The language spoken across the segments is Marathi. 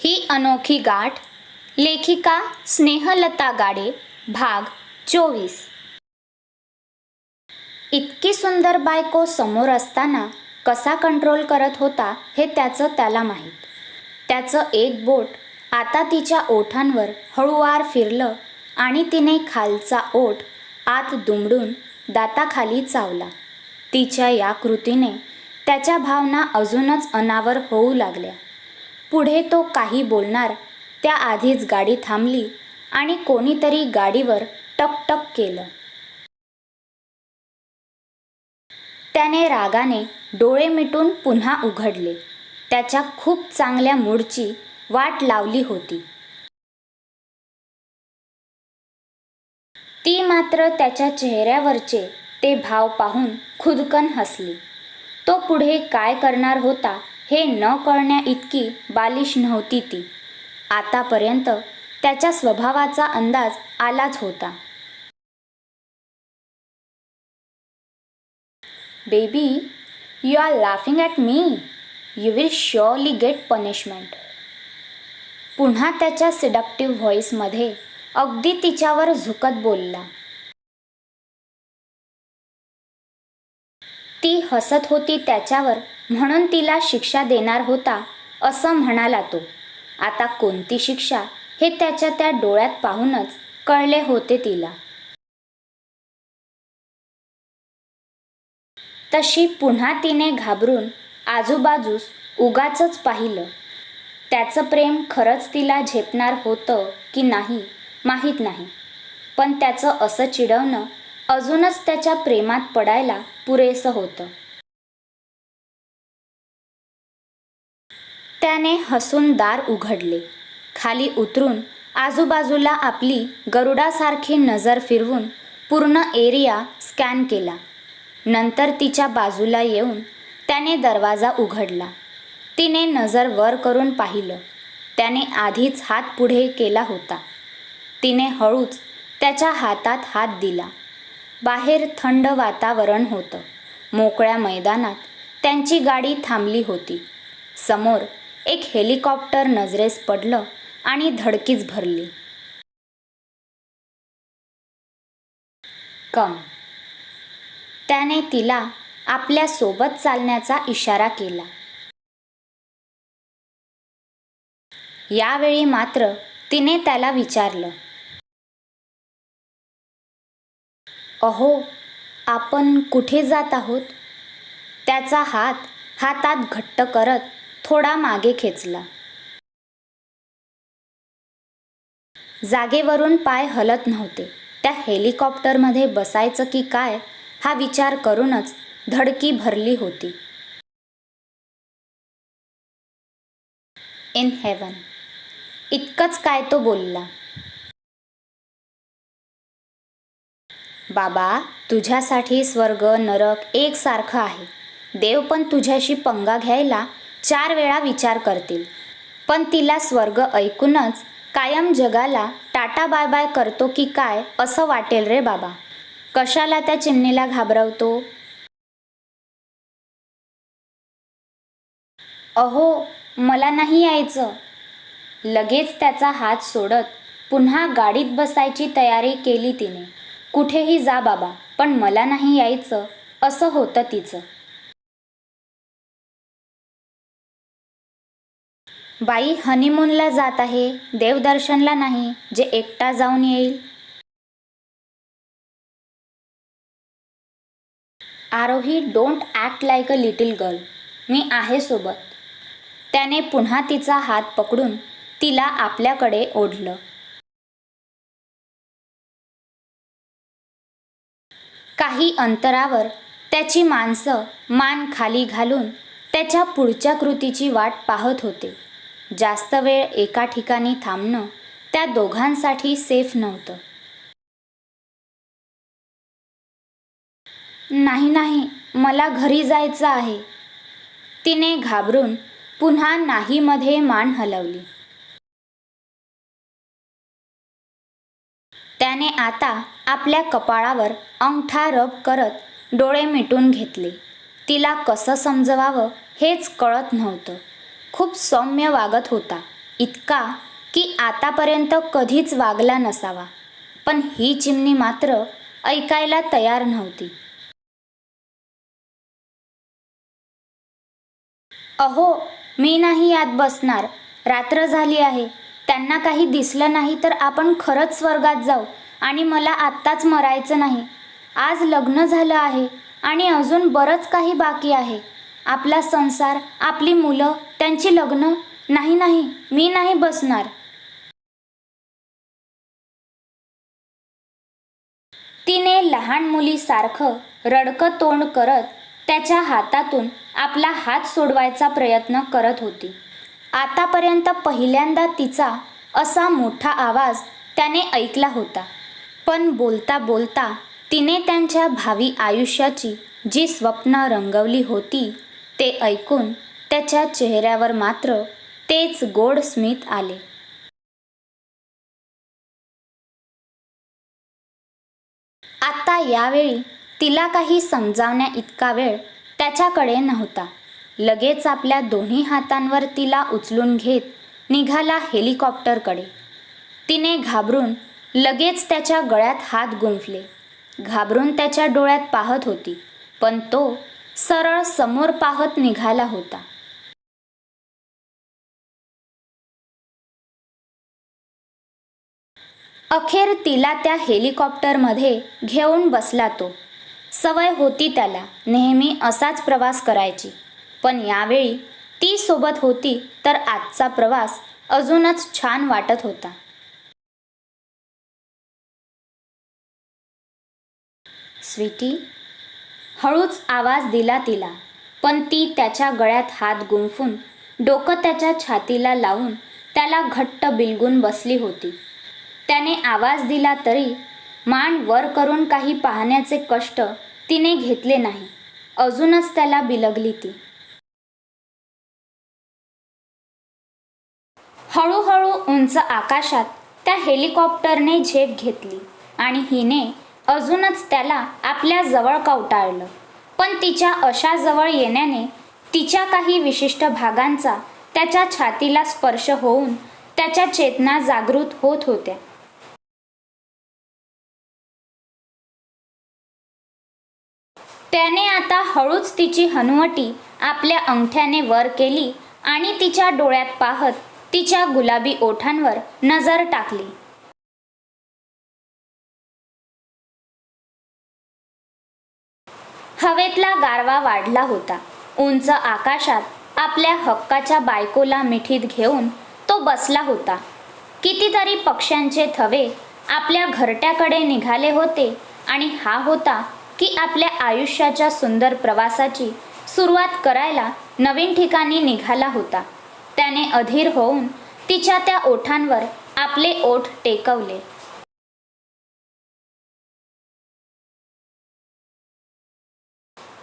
ही अनोखी गाठ लेखिका स्नेहलता गाडे भाग चोवीस. इतकी सुंदर बायको समोर असताना कसा कंट्रोल करत होता हे त्याचं त्याला माहीत. त्याचं एक बोट आता तिच्या ओठांवर हळूवार फिरलं आणि तिने खालचा ओठ आत दुमडून दाताखाली चावला. तिच्या या कृतीने त्याच्या भावना अजूनच अनावर होऊ लागल्या. पुढे तो काही बोलणार त्याआधीच गाडी थांबली आणि कोणीतरी गाडीवर टकटक केलं. त्याने रागाने डोळे मिटून पुन्हा उघडले. त्याच्या खूप चांगल्या मूडची वाट लावली होती. ती मात्र त्याच्या चेहऱ्यावरचे ते भाव पाहून खुदकन हसली. तो पुढे काय करणार होता हे न कळण्या इतकी बालिश नव्हती ती. आतापर्यंत त्याच्या स्वभावाचा अंदाज आलाच होता. Baby you are laughing at me you will surely get punishment पुन्हा त्याच्या सिडक्टिव्ह व्हॉईसमध्ये अगदी तिच्यावर झुकत बोलला. ती हसत होती त्याच्यावर म्हणून तिला शिक्षा देणार होता असं म्हणाला तो. आता कोणती शिक्षा हे त्याच्या त्या डोळ्यात पाहूनच कळले होते तिला. तशी पुन्हा तिने घाबरून आजूबाजूस उगाचच पाहिलं. त्याचं प्रेम खरंच तिला झेपणार होतं की नाही माहीत नाही. पण त्याचं असं चिडवणं अजूनच त्याच्या प्रेमात पडायला पुरेसं होतं. त्याने हसून दार उघडले. खाली उतरून आजूबाजूला आपली गरुडासारखी नजर फिरवून पूर्ण एरिया स्कॅन केला. नंतर तिच्या बाजूला येऊन त्याने दरवाजा उघडला. तिने नजर वर करून पाहिलं. त्याने आधीच हात पुढे केला होता. तिने हळूच त्याच्या हातात हात दिला. बाहेर थंड वातावरण होतं. मोकळ्या मैदानात त्यांची गाडी थांबली होती. समोर एक हेलिकॉप्टर नजरेस पडलं आणि धडकीच भरली. कम. त्याने तिला आपल्यासोबत चालण्याचा इशारा केला. यावेळी मात्र तिने त्याला विचारलं. अहो आपण कुठे जात आहोत? त्याचा हात हातात घट्ट करत थोडा मागे खेचला. जागेवरून पाय हलत नव्हते. त्या हेलिकॉप्टरमध्ये बसायचं की काय हा विचार करूनच धडकी भरली होती. In heaven. इतकंच काय तो बोलला. बाबा तुझ्यासाठी स्वर्ग नरक एकसारखं आहे. देव पण तुझ्याशी पंगा घ्यायला चार वेळा विचार करतील. पण तिला स्वर्ग ऐकूनच कायम जगाला टाटा बाय बाय करतो की काय असं वाटेल रे बाबा. कशाला त्या चिमणीला घाबरवतो? अहो मला नाही यायचं. लगेच त्याचा हात सोडत पुन्हा गाडीत बसायची तयारी केली तिने. कुठेही जा बाबा पण मला नाही यायचं असं होतं तिचं. बाई हनीमूनला जात आहे. देवदर्शनला नाही जे एकटा जाऊन येईल. Aarohi don't act like a little girl मी आहे सोबत. त्याने पुन्हा तिचा हात पकडून तिला आपल्याकडे ओढलं. काही अंतरावर त्याची माणसं मान खाली घालून त्याच्या पुढच्या कृतीची वाट पाहत होते. जास्त वेळ एका ठिकाणी थांबणं त्या दोघांसाठी सेफ नव्हतं. नाही नाही मला घरी जायचं आहे. तिने घाबरून पुन्हा नाहीमध्ये मान हलवली. त्याने आता आपल्या कपाळावर अंगठा रब करत डोळे मिटून घेतले. तिला कसं समजवावं हेच कळत नव्हतं. खूप सौम्य वागत होता. इतका की आतापर्यंत कधीच वागला नसावा. पण ही चिमणी मात्र ऐकायला तयार नव्हती. अहो मी नाही यात बसणार. रात्र झाली आहे. त्यांना काही दिसलं नाही तर आपण खरंच स्वर्गात जाऊ आणि मला आत्ताच मरायचं नाही. आज लग्न झालं आहे आणि अजून बरंच काही बाकी आहे. आपला संसार आपली मुलं त्यांची लग्न नाही नाही मी नाही बसणार. तिने लहान मुलीसारखं रडकं तोंड करत त्याच्या हातातून आपला हात सोडवायचा प्रयत्न करत होती. आतापर्यंत पहिल्यांदा तिचा असा मोठा आवाज त्याने ऐकला होता. पण बोलता बोलता तिने त्यांच्या भावी आयुष्याची जी स्वप्न रंगवली होती ते ऐकून त्याच्या चेहऱ्यावर मात्र तेच गोड स्मित आले. आता यावेळी तिला काही समजावण्या इतका वेळ त्याच्याकडे नव्हता. लगेच आपल्या दोन्ही हातांवर तिला उचलून घेत निघाला हेलिकॉप्टरकडे. तिने घाबरून लगेच त्याच्या गळ्यात हात गुंफले. घाबरून त्याच्या डोळ्यात पाहत होती पण तो सरळ समोर पाहत निघाला होता. अखेर तिला त्या हेलिकॉप्टरमध्ये घेऊन बसला तो. सवय होती त्याला नेहमी असाच प्रवास करायची. पण यावेळी ती सोबत होती तर आजचा प्रवास अजूनच छान वाटत होता. स्वीटी हळूच आवाज दिला तिला पण ती त्याच्या गळ्यात हात गुंफून डोकं त्याच्या छातीला लावून त्याला घट्ट बिलगून बसली होती. त्याने आवाज दिला तरी मान वर करून काही पाहण्याचे कष्ट तिने घेतले नाही. अजूनच त्याला बिलगली ती. हळूहळू उंच आकाशात त्या हेलिकॉप्टरने झेप घेतली आणि हिने अजूनच त्याला आपल्या जवळ कवटाळलं पण तिच्या अशा जवळ येण्याने तिच्या काही विशिष्ट भागांचा त्याच्या छातीला स्पर्श होऊन त्याच्या चेतना जागृत होत होत्या. त्याने आता हळूच तिची हनुवटी आपल्या अंगठ्याने वर केली आणि तिच्या डोळ्यात पाहत तिच्या गुलाबी ओठांवर नजर टाकली. हवेतला गारवा वाढला होता. उंच आकाशात आपल्या हक्काच्या बायकोला मिठीत घेऊन तो बसला होता. कितीतरी पक्ष्यांचे थवे आपल्या घरट्याकडे निघाले होते आणि हा होता की आपल्या आयुष्याच्या सुंदर प्रवासाची सुरुवात करायला नवीन ठिकाणी निघाला होता. त्याने अधीर होऊन तिच्या त्या ओठांवर आपले ओठ टेकवले.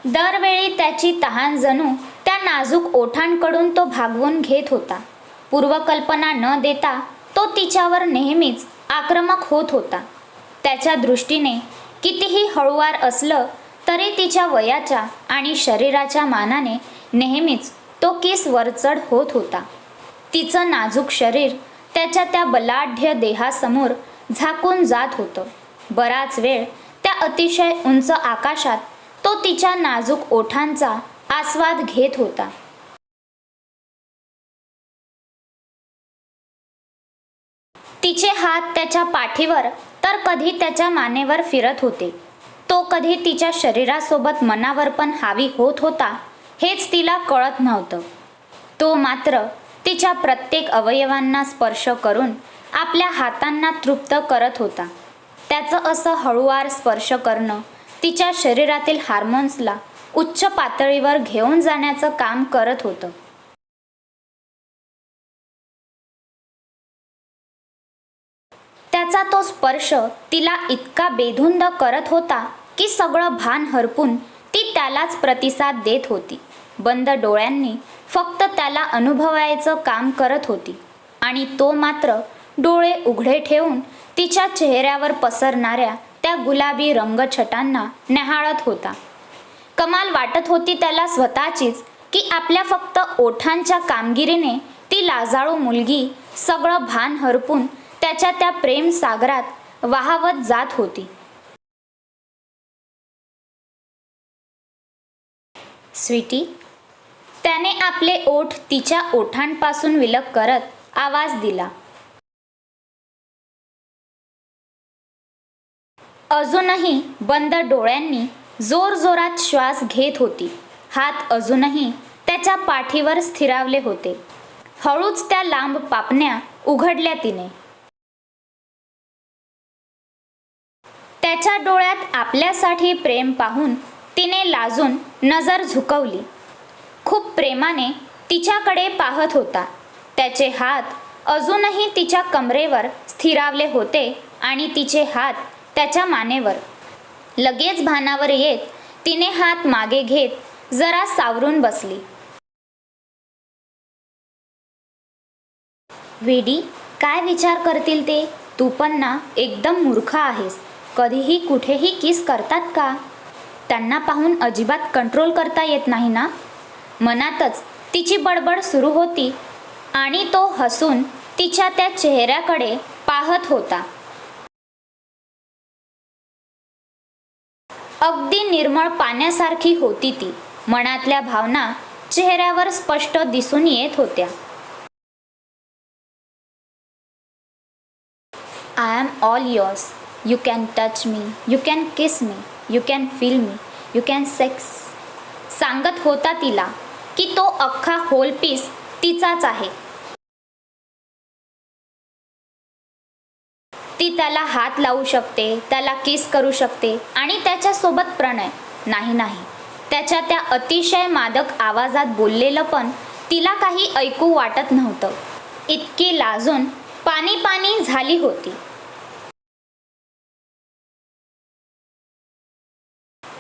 दरवेळी त्याची तहान जणू त्या नाजूक ओठांकडून तो भागवून घेत होता. पूर्वकल्पना न देता तो तिच्यावर नेहमीच आक्रमक होत होता. त्याच्या दृष्टीने कितीही हळुवार असलं तरी तिच्या वयाच्या आणि शरीराच्या मानाने नेहमीच तो केस वरचढ होत होता. तिचं नाजूक शरीर त्याच्या त्या बलाढ्य देहासमोर झाकून जात होतं. बराच वेळ त्या अतिशय उंच आकाशात तो तिच्या नाजूक ओठांचा आस्वाद घेत होता. तिचे हात त्याच्या पाठीवर तर कधी त्याच्या मानेवर फिरत होते. तो कधी तिच्या शरीरासोबत मनावर पण हावी होत होता हेच तिला कळत नव्हतं. तो मात्र तिच्या प्रत्येक अवयवांना स्पर्श करून आपल्या हातांना तृप्त करत होता. त्याचं असं हळूवार स्पर्श करणं तिच्या शरीरातील हार्मोन्सला उच्च पातळीवर घेऊन जाण्याचं काम करत होतं. त्याचा तो स्पर्श तिला इतका बेधुंद करत होता की सगळं भान हरपून ती त्यालाच प्रतिसाद देत होती. बंद डोळ्यांनी फक्त त्याला अनुभवायचं काम करत होती आणि तो मात्र डोळे उघडे ठेवून तिच्या चेहऱ्यावर पसरणाऱ्या त्या गुलाबी रंगछटांना न्याहाळत होता. कमाल वाटत होती त्याला स्वतःचीच की आपल्या फक्त ओठांच्या कामगिरीने ती लाजाळू मुलगी सगळं भान हरपून त्याच्या त्या प्रेम सागरात वाहवत जात होती. स्वीटी त्याने आपले ओठ तिच्या ओठांपासून विलग करत आवाज दिला. अजूनही बंद डोळ्यांनी जोरजोरात श्वास घेत होती. हात अजूनही त्याच्या पाठीवर स्थिरावले होते. हळूच त्या लांब पापण्या उघडल्या तिने. त्याच्या डोळ्यात आपल्यासाठी प्रेम पाहून तिने लाजून नजर झुकवली. खूप प्रेमाने तिच्याकडे पाहत होता. त्याचे हात अजूनही तिच्या कमरेवर स्थिरावले होते आणि तिचे हात त्याच्या मानेवर. लगेच भानावर येत तिने हात मागे घेत जरा सावरून बसली. वेडी काय विचार करतील ते? तू पण ना एकदम मूर्ख आहेस. कधीही कुठेही किस करतात का? त्यांना पाहून अजिबात कंट्रोल करता येत नाही ना? मनातच तिची बडबड सुरू होती आणि तो हसून तिच्या त्या चेहऱ्याकडे पाहत होता. अगदी निर्मळ पाण्यासारखी होती ती. मनातल्या भावना चेहऱ्यावर स्पष्ट दिसून येत होत्या. I am all yours you can touch me. You can kiss me. You can feel me. You can sex. सांगत होता तिला की तो अख्खा होल पीस तिचाच आहे. ती त्याला हात लावू शकते त्याला किस करू शकते आणि त्याच्यासोबत प्रणय. नाही नाही. त्याच्या त्या अतिशय मादक आवाजात बोललेलं पण तिला काही ऐकू वाटत नव्हतं. इतकी लाजून पाणी पाणी झाली होती.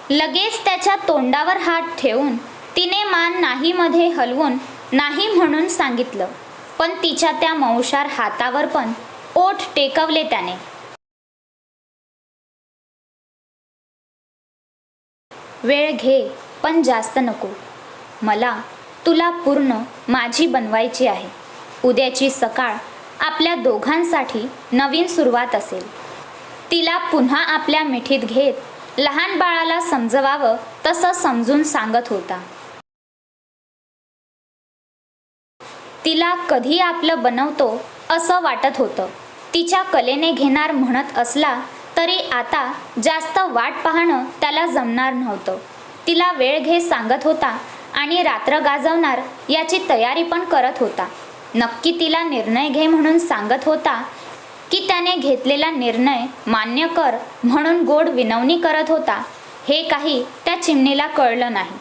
लगेच त्याच्या तोंडावर हात ठेवून तिने मान नाहीमध्ये हलवून नाही म्हणून सांगितलं. पण तिच्या त्या मौशार हातावर पण ओठ टेकवले त्याने. वेळ घे पण जास्त नको. मला तुला पूर्ण माझी बनवायची आहे. उद्याची सकाळ आपल्या दोघांसाठी नवीन सुरुवात असेल. तिला पुन्हा आपल्या मिठीत घेत लहान बाळाला समजवावं तसं समजून सांगत होता. तिला कधी आपलं बनवतो असं वाटत होतं. तिच्या कलेने घेणार म्हणत असला तरी आता जास्त वाट पाहणं त्याला जमणार नव्हतं. तिला वेळ घे सांगत होता आणि रात्र गाजवणार याची तयारी पण करत होता. नक्की तिला निर्णय घे म्हणून सांगत होता की त्याने घेतलेला निर्णय मान्य कर म्हणून गोड विनवणी करत होता. हे काही त्या चिमणीला कळलं नाही.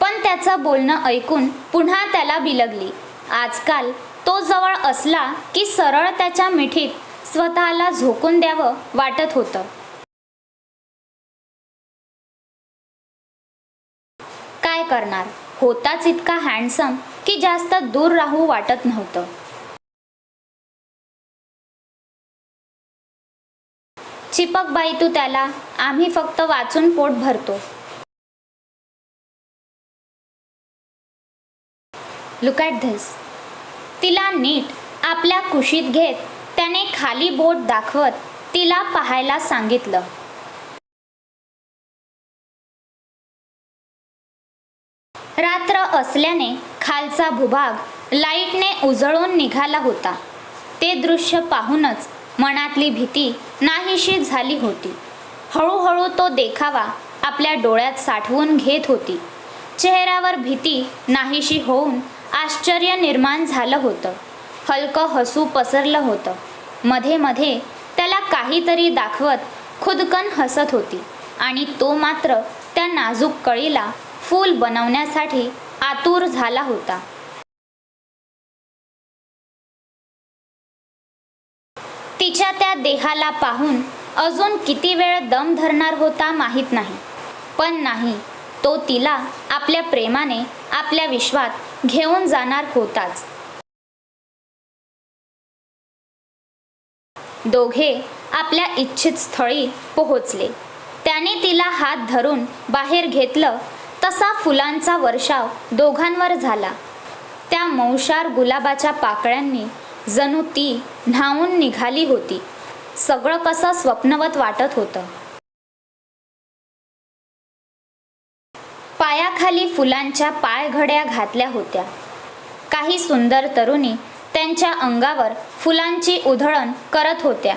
पण त्याचं बोलणं ऐकून पुन्हा त्याला बिलगली. आजकाल तो जवळ असला की सरळ त्याच्या मिठीत स्वतःला झोकून द्यावं वाटत होतं. काय करणार? होताच इतका हँडसम की जास्त दूर राहू वाटत नव्हतं. चिपक बाई तू त्याला आम्ही फक्त वाचून पोट भरतो. लुक ॲट धिस तिला नीट आपल्या कुशीत घेत त्याने खाली बोट दाखवत तिला पाहायला सांगितलं. रात्र असल्याने खालचा भूभाग लाईटने उजळून निघाला होता. ते दृश्य पाहूनच मनातली भीती नाहीशी झाली होती. हळूहळू तो देखावा आपल्या डोळ्यात साठवून घेत होती. चेहऱ्यावर भीती नाहीशी होऊन आश्चर्य निर्माण झालं होतं. हलकं हसू पसरलं होतं. मध्ये मध्ये त्याला काहीतरी दाखवत खुदकन हसत होती आणि तो मात्र त्या नाजूक कळीला फूल बनवण्यासाठी आतुर झाला होता. तिच्या त्या देहाला पाहून अजून किती वेळ दम धरणार होता माहीत नाही. पण नाही तो तिला आपल्या प्रेमाने आपल्या विश्वात घेऊन जाणार होताच. दोघे आपल्या इच्छित स्थळी पोहोचले. त्याने तिला हात धरून बाहेर घेतलं तसा फुलांचा वर्षाव दोघांवर झाला. त्या मौशार गुलाबाच्या पाकळ्यांनी जणू ती न्हावून निघाली होती. सगळं कसं स्वप्नवत वाटत होतं. पायाखाली फुलांच्या पायघड्या घातल्या होत्या. काही सुंदर तरुणी त्यांच्या अंगावर फुलांची उधळण करत होत्या.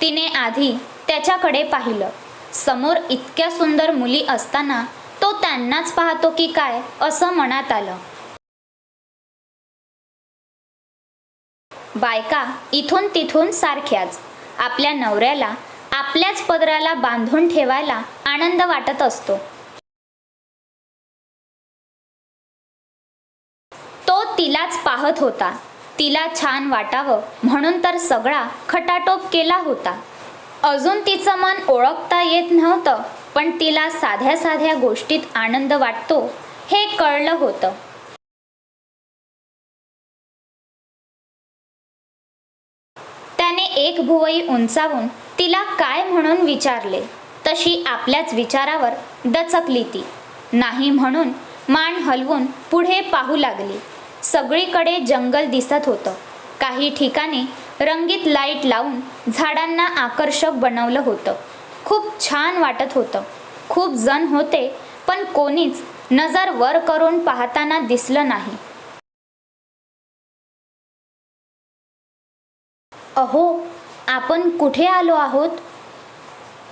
तिने आधी त्याच्याकडे पाहिलं. समोर इतक्या सुंदर मुली असताना तो त्यांनाच पाहतो की काय असं मनात आलं. बायका इथून तिथून सारख्याच. आपल्या नवऱ्याला आपल्याच पदराला बांधून ठेवायला आनंद वाटत असतो. तिलाच पाहत होता. तिला छान वाटावं म्हणून तर सगळा खटाटोप केला होता. अजून तिचं मन ओळखता येत नव्हतं पण तिला साध्या साध्या गोष्टीत आनंद वाटतो हे कळलं होतं. त्याने एक भुवई उंचावून तिला काय म्हणून विचारले तशी आपल्याच विचारावर दचकली ती. नाही म्हणून मान हलवून पुढे पाहू लागली. सगळीकडे जंगल दिसत होतं. काही ठिकाणी रंगीत लाइट लावून झाडांना आकर्षक बनवलं होतं. खूप छान वाटत होतं. खूप जण होते पण कोणीच नजर वर करून पाहताना दिसलं नाही. अहो आपण कुठे आलो आहोत?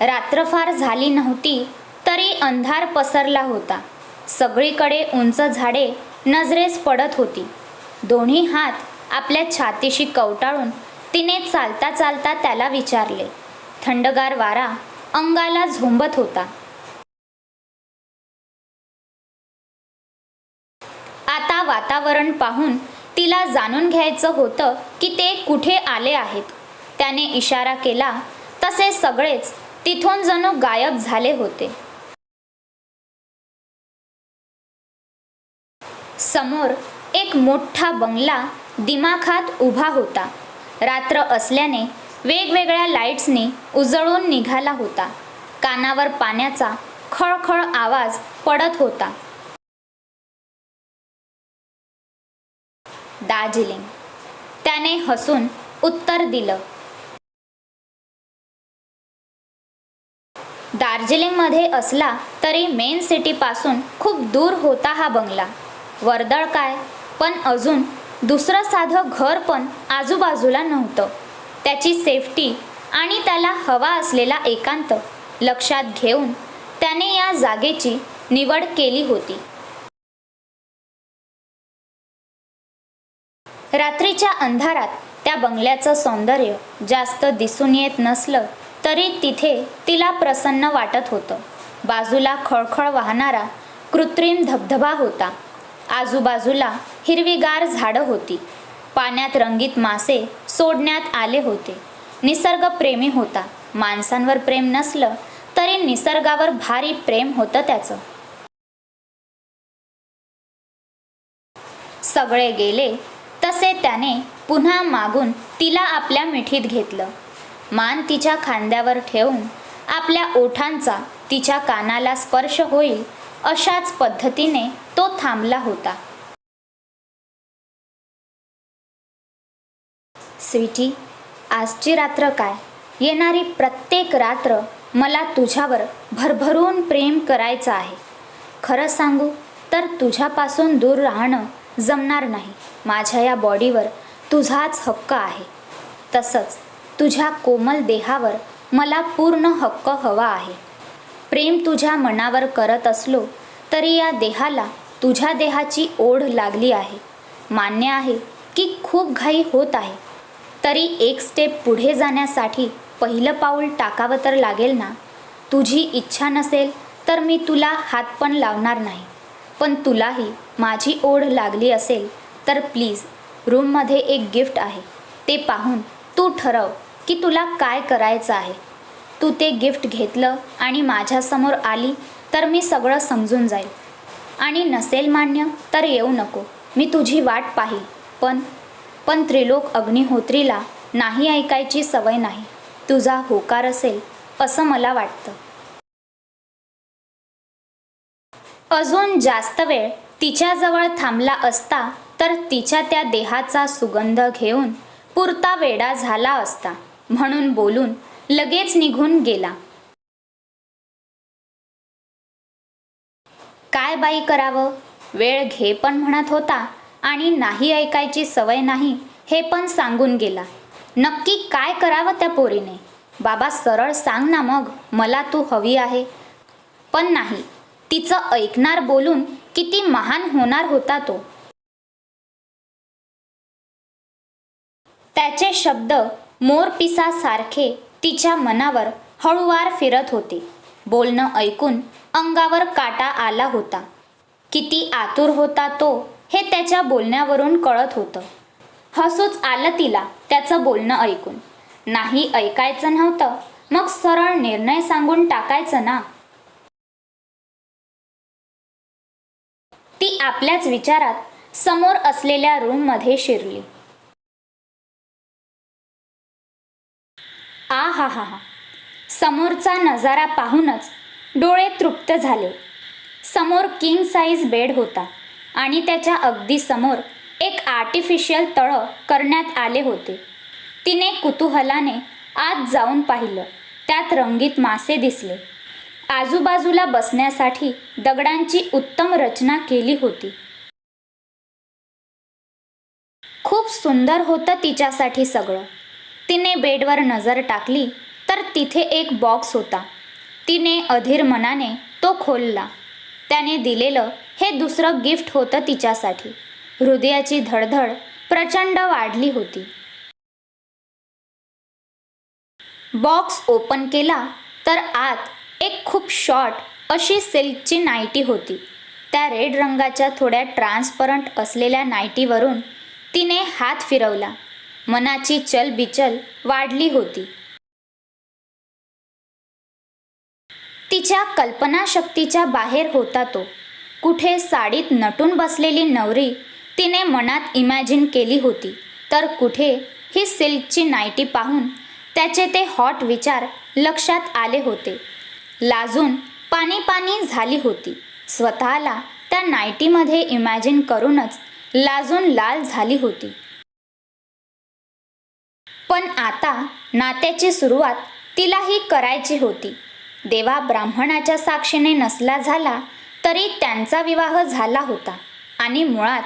रात्र फार झाली नव्हती तरी अंधार पसरला होता. सगळीकडे उंच झाडे नजरेस पडत होती. दोन्ही हात आपल्या छातीशी कवटाळून तिने चालता चालता त्याला विचारले. थंडगार वारा अंगाला झोंबत होता. आता वातावरण पाहून तिला जाणून घ्यायचं होतं की ते कुठे आले आहेत. त्याने इशारा केला तसे सगळेच तिथून जणू गायब झाले होते. समोर एक मोठा बंगला दिमाखात उभा होता. रात्र असल्याने वेगवेगळ्या लाईट्सनी उजळून निघाला होता. कानावर पाण्याचा खळखळ आवाज पडत होता. दार्जिलिंग. त्याने हसून उत्तर दिलं. दार्जिलिंगमध्ये असला तरी मेन सिटीपासून खूप दूर होता हा बंगला. वर्दळ काय? पण अजून दुसरं साधं घर पण आजूबाजूला नव्हतं. त्याची सेफ्टी आणि त्याला हवा असलेला एकांत लक्षात घेऊन त्याने या जागेची निवड केली होती. रात्रीच्या अंधारात त्या बंगल्याचं सौंदर्य जास्त दिसून येत नसलं तरी तिथे तिला प्रसन्न वाटत होतं. बाजूला खळखळ वाहणारा कृत्रिम धबधबा होता. आजूबाजूला हिरवीगार झाडं होती. पाण्यात रंगीत मासे सोडण्यात आले होते. निसर्ग प्रेमी होता. माणसांवर प्रेम नसलं तरी निसर्गावर भारी प्रेम होतं त्याचं. सगळे गेले तसे त्याने पुन्हा मागून तिला आपल्या मिठीत घेतलं. मान तिच्या खांद्यावर ठेवून आपल्या ओठांचा तिच्या कानाला स्पर्श होईल अशाच पद्धतीने तो थांबला होता. स्वीटी आजची रात्र काय? येणारी प्रत्येक रात्र मला तुझ्यावर भरभरून प्रेम करायचं आहे. खरं सांगू तर तुझ्यापासून दूर राहणं जमणार नाही. माझ्या या बॉडीवर तुझाच हक्क आहे. तसंच तुझ्या कोमल देहावर मला पूर्ण हक्क हवा आहे. प्रेम तुझ्या मनावर करत असलो तरी या देहाला तुझ्या देहाची ओढ लागली आहे. मान्य आहे की खूप घाई होत आहे. तरी एक स्टेप पुढे जाण्यासाठी पहिलं पाऊल टाकावं तर लागेल ना? तुझी इच्छा नसेल तर मी तुला हात पण लावणार नाही. पण तुलाही माझी ओढ लागली असेल तर प्लीज रूममध्ये एक गिफ्ट आहे. ते पाहून तू ठरव की तुला काय करायचं आहे. तू ते गिफ्ट घेतलं आणि माझ्यासमोर आली तर मी सगळं समजून जाईल. आणि नसेल मान्य तर येऊ नको. मी तुझी वाट पाहील. पण पण त्रिलोक अग्निहोत्रीला नाही ऐकायची सवय नाही. तुझा होकार असेल असं मला वाटतं. अजून जास्त वेळ तिच्याजवळ थांबला असता तर तिच्या त्या देहाचा सुगंध घेऊन पुरता वेडा झाला असता. म्हणून बोलून लगेच निघून गेला. काय बाई करावं? वेळ घे पण म्हणत होता आणि नाही ऐकायची सवय नाही हे पण सांगून गेला. नक्की काय करावं त्या पोरीने? बाबा सरळ सांग ना मग मला तू हवी आहे. पण नाही तिचं ऐकणार बोलून किती महान होणार होता तो. त्याचे शब्द मोरपिसासारखे तिच्या मनावर हळूवार फिरत होते. बोलणं ऐकून अंगावर काटा आला होता. किती आतुर होता तो हे त्याच्या बोलण्यावरून कळत होतं. हसूच आलं तिला त्याचं बोलणं ऐकून. नाही ऐकायचं नव्हतं मग सरळ निर्णय सांगून टाकायचं ना? ती आपल्याच विचारात समोर असलेल्या रूममध्ये शिरली. आ हा हा हा. समोरचा नजारा पाहूनच डोळे तृप्त झाले. समोर किंग साईज बेड होता आणि त्याच्या अगदी समोर एक आर्टिफिशियल तळं करण्यात आले होते. तिने कुतूहलाने आत जाऊन पाहिलं. त्यात रंगीत मासे दिसले. आजूबाजूला बसण्यासाठी दगडांची उत्तम रचना केली होती. खूप सुंदर होतं तिच्यासाठी सगळं. तिने बेडवर नजर टाकली तर तिथे एक बॉक्स होता. तिने अधीर मनाने तो खोलला. त्याने दिलेलं हे दुसरं गिफ्ट होतं तिच्यासाठी. हृदयाची धडधड प्रचंड वाढली होती. बॉक्स ओपन केला तर आत एक खूप शॉर्ट अशी सिल्कची नायटी होती. त्या रेड रंगाच्या थोड्या ट्रान्सपरंट असलेल्या नायटीवरून तिने हात फिरवला. मनाची चलबिचल वाढली होती. तिच्या कल्पनाशक्तीच्या बाहेर होता तो. कुठे साडीत नटून बसलेली नवरी तिने मनात इमॅजिन केली होती. तर कुठे ही सिल्कची नायटी पाहून त्याचे ते हॉट विचार लक्षात आले होते. लाजून पाणी पाणी झाली होती. स्वतःला त्या नायटीमध्ये इमॅजिन करूनच लाजून लाल झाली होती. पण आता नात्याची सुरुवात तिलाही करायची होती. देवा ब्राह्मणाच्या साक्षीने नसला झाला तरी त्यांचा विवाह झाला होता. आणि मुळात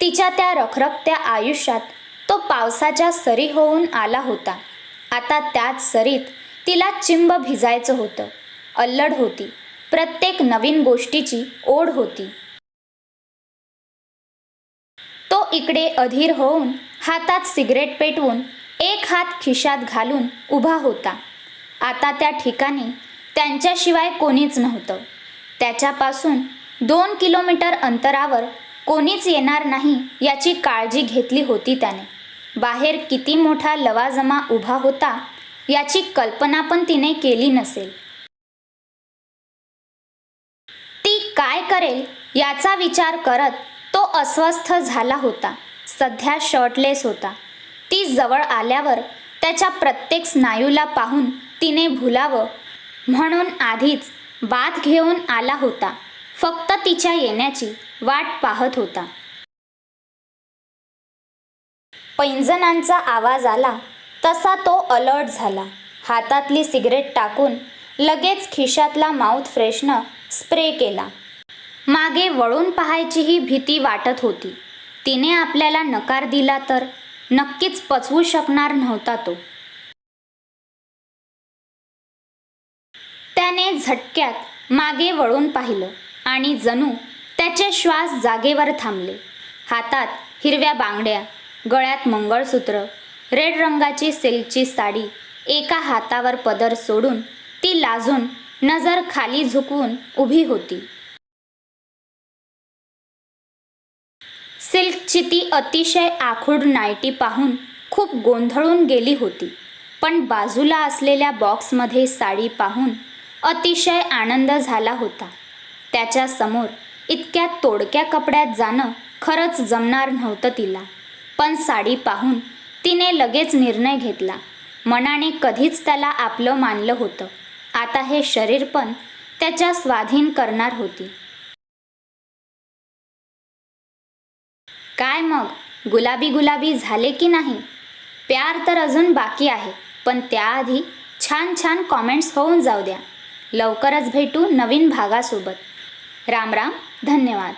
तिच्या त्या रखरखत्या आयुष्यात तो पावसाच्या सरी होऊन आला होता. आता त्याच सरीत तिला चिंब भिजायचं होतं. अल्लड होती. प्रत्येक नवीन गोष्टीची ओढ होती. तो इकडे अधीर होऊन हातात सिगरेट पेटवून एक हात खिशात घालून उभा होता. आता त्या ठिकाणी त्यांच्याशिवाय कोणीच नव्हतं. त्याच्यापासून दोन किलोमीटर अंतरावर कोणीच येणार नाही याची काळजी घेतली होती त्याने. बाहेर किती मोठा लवाजमा उभा होता याची कल्पना पण तिने केली नसेल. ती काय करेल याचा विचार करत तो अस्वस्थ झाला होता. सध्या शर्टलेस होता. ती जवळ आल्यावर त्याच्या प्रत्येक स्नायूला पाहून तिने भुलावं म्हणून आधीच बात घेऊन आला होता. फक्त तिच्या येण्याची वाट पाहत होता. पैंजणांचा आवाज आला. तसा तो अलर्ट झाला. हातातली सिगरेट टाकून लगेच खिशातला माउथ फ्रेशनं स्प्रे केला. मागे वळून पाहायचीही भीती वाटत होती. तिने आपल्याला नकार दिला तर नक्कीच पचवू शकणार नव्हता तो. त्याने झटक्यात मागे वळून पाहिलं आणि जणू त्याचे श्वास जागेवर थांबले. हातात हिरव्या बांगड्या गळ्यात मंगळसूत्र रेड रंगाची सिल्कची साडी एका हातावर पदर सोडून ती लाजून नजर खाली झुकवून उभी होती. सिल्कची ती अतिशय आखूड नायटी पाहून खूप गोंधळून गेली होती. पण बाजूला असलेल्या बॉक्समध्ये साडी पाहून अतिशय आनंद झाला होता. त्याच्यासमोर इतक्या तोडक्या कपड्यात जाणं खरंच जमणार नव्हतं तिला. पण साडी पाहून तिने लगेच निर्णय घेतला. मनाने कधीच त्याला आपलं मानलं होतं. आता हे शरीर पण त्याच्या स्वाधीन करणार होती. काय मग? गुलाबी गुलाबी झाले की नाही? प्यार तर अजून बाकी आहे पण त्याआधी छान छान कॉमेंट्स होऊन जाऊ द्या. लवकरच भेटू नवीन भागासोबत. राम राम धन्यवाद.